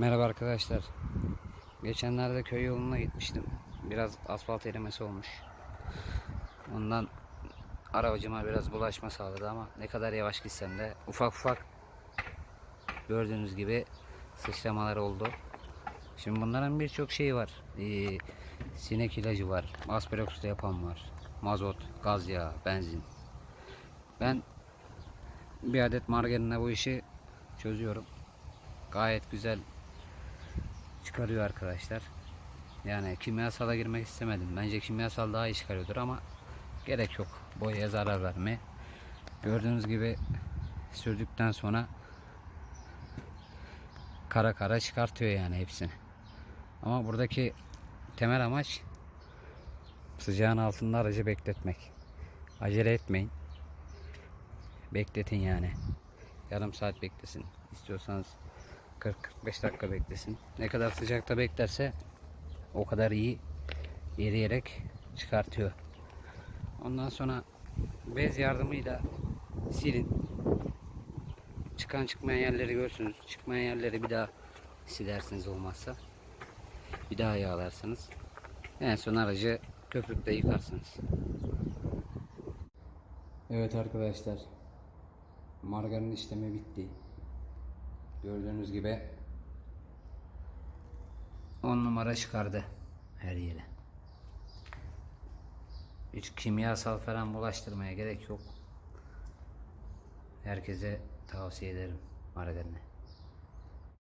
Merhaba arkadaşlar. Geçenlerde köy yoluna gitmiştim. Biraz asfalt erimesi olmuş. Ondan aracıma biraz bulaşma sağladı ama ne kadar yavaş gitsem de ufak ufak gördüğünüz gibi sıçramalar oldu. Şimdi bunların birçok şeyi var. Ee, sinek ilacı var. Asperoksu yapan var. Mazot, gaz yağı, benzin. Ben bir adet margarinle bu işi çözüyorum. Gayet güzel çıkarıyor arkadaşlar. Yani kimyasala girmek istemedim. Bence kimyasal daha iyi çıkarıyordur ama gerek yok. Boyaya zarar verme. Gördüğünüz gibi sürdükten sonra kara kara çıkartıyor yani hepsini. Ama buradaki temel amaç sıcağın altında aracı bekletmek. Acele etmeyin. Bekletin yani. Yarım saat beklesin. İstiyorsanız 40-45 dakika beklesin. Ne kadar sıcakta beklerse o kadar iyi eriyerek çıkartıyor. Ondan sonra bez yardımıyla silin. Çıkan çıkmayan yerleri görsünüz. Çıkmayan yerleri bir daha silersiniz olmazsa. Bir daha yağlarsınız. En son aracı köpükle yıkarsınız. Evet arkadaşlar. Margarin işlemi bitti. Gördüğünüz gibi 10 numara çıkardı her yere. Hiç kimyasal falan bulaştırmaya gerek yok. Herkese tavsiye ederim margarini.